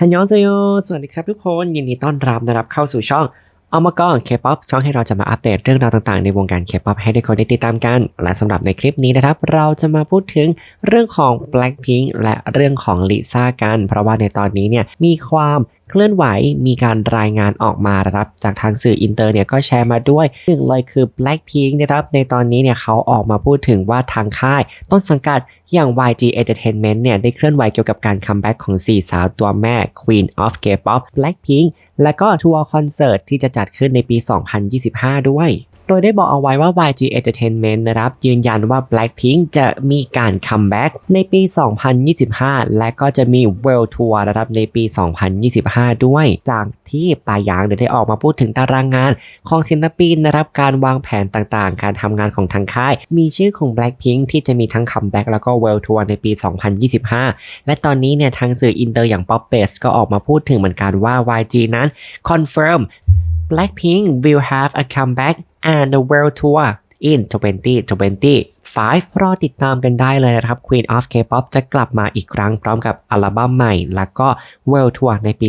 ฮันยองเซโยสวัสดีครับทุกคน ยินดีต้อนรับนะครับเข้าสู่ช่องเอามาก่อนเคป๊อปช่องให้เราจะมาอัปเดตเรื่องราวต่างๆ ในวงการเคป๊อปให้ทุกคนได้ติดตามกัน และสำหรับในคลิปนี้นะครับ เราจะมาพูดถึงเรื่องของ Blackpink และเรื่องของลิซ่ากัน เพราะว่าในตอนนี้เนี่ยมีความ เคลื่อนไหวมีการรายงานออกมานะครับ จากทางสื่ออินเตอร์เนี่ยก็แชร์มาด้วยหนึ่งเลยคือ Blackpink นะครับ ในตอนนี้เนี่ยเขาออกมาพูดถึงว่าทางค่าย ต้นสังกัดอย่าง YG Entertainment เนี่ยได้เคลื่อนไหวเกี่ยวกับการคัมแบ็กของ 4 สาวตัวแม่ Queen of K-pop Blackpink และก็ทัวร์คอนเสิร์ตที่จะจัดขึ้นในปี 2025 ด้วย โดยได้บอกเอาไว้ว่า YG Entertainment นะครับยืนยันว่า Blackpink จะมีการคัมแบ็กในปี 2025 และก็จะมี World Tour นะครับในปี 2025 ด้วย จากที่ปายางได้ออกมาพูดถึงตารางงานของศิลปินนะครับการวางแผนต่างๆ การทำงานของทางค่าย มีชื่อของ Blackpink ที่จะมีทั้งคัมแบ็กแล้วก็ World Tour ในปี 2025 และตอนนี้เนี่ยทางสื่ออินเตอร์อย่าง Pop b a s e ก็ออกมาพูดถึงเหมือนกันว่า YG นั้น confirm Blackpink will have a comeback and a world tour in 2025 รอติดตามกันได้เลยนะครับ Queen of K-pop จะกลับมาอีกครั้งพร้อมกับอัลบั้มใหม่ แล้วก็ World Tour ในปี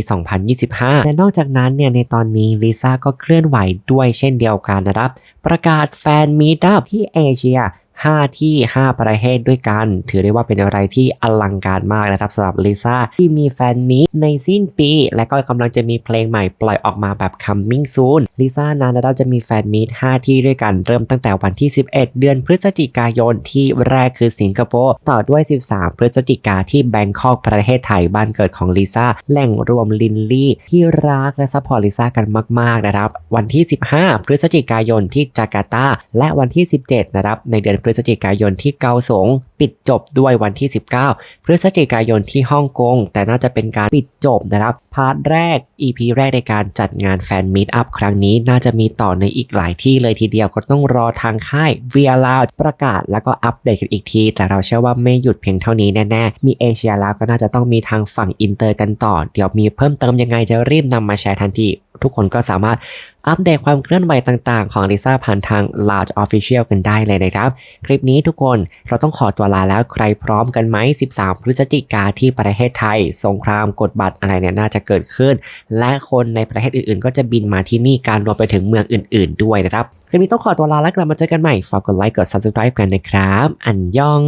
2025 และนอกจากนั้นเนี่ยในตอนนี้ลิซ่าก็เคลื่อนไหวด้วยเช่นเดียวกันนะครับ ประกาศแฟนมีดับที่เอเชีย 5 ที่ 5 ประเทศด้วยกัน ถือได้ว่าเป็นอะไรที่อลังการมากนะครับสำหรับลิซ่าที่มีแฟนมีในสิ้นปี และก็กำลังจะมีเพลงใหม่ปล่อยออกมาแบบ coming soon ลิซ่านั้นนะครับจะมีแฟนมีต5ที่ด้วยกันเริ่มตั้งแต่วันที่ 11 เดือนพฤศจิกายนที่แรกคือสิงคโปร์ต่อด้วย 13 พฤศจิกาที่แบงคอกประเทศไทยบ้านเกิดของลิซ่าแหล่งรวมลินลี่ที่รักและซัพพอร์ตลิซ่ากันมาก ๆ นะครับ วันที่ 15 พฤศจิกายนที่จาการ์ตา และวันที่ 17 นะครับในเดือนพฤฤศจิกายนที่เกาสง ปิดจบด้วยวันที่ 19 พฤศจิกายนที่ฮ่องกง แต่น่าจะเป็นการปิดจบนะครับ พาร์ทแรก EP แรกในการจัดงานแฟนมิตอัพครั้งนี้ น่าจะมีต่อในอีกหลายที่เลยทีเดียวก็ต้องรอทางค่าย v i a l o u d ประกาศแล้วก็อัปเดตกันอีกที แต่เราเชื่อว่าไม่หยุดเพียงเท่านี้แน่ๆ มีเอเชียแล้วก็น่าจะต้องมีทางฝั่งอินเตอร์กันต่อ เดี๋ยวมีเพิ่มเติมยังไงจะรีบนำมาแชร์ทันที ทุกคนก็สามารถอัปเดตความเคลื่อนไหวต่างๆ ของลิซ่าผ่านทาง Large Official กันได้เลยนะครับ คลิปนี้ทุกคนเราต้องขอตัวลาแล้วใครพร้อมกันไหม 13 พฤศจิกาที่ประเทศไทย สงครามกดบัตรอะไรเนี่ยน่าจะเกิดขึ้น และคนในประเทศอื่นๆ ก็จะบินมาที่นี่การรวมไปถึงเมืองอื่น ๆ ด้วยนะครับ คลิปนี้ต้องขอตัวลาแล้วกลับมาเจอกันใหม่ฝากกดไลค์กด subscribe กันนะครับ อันยอง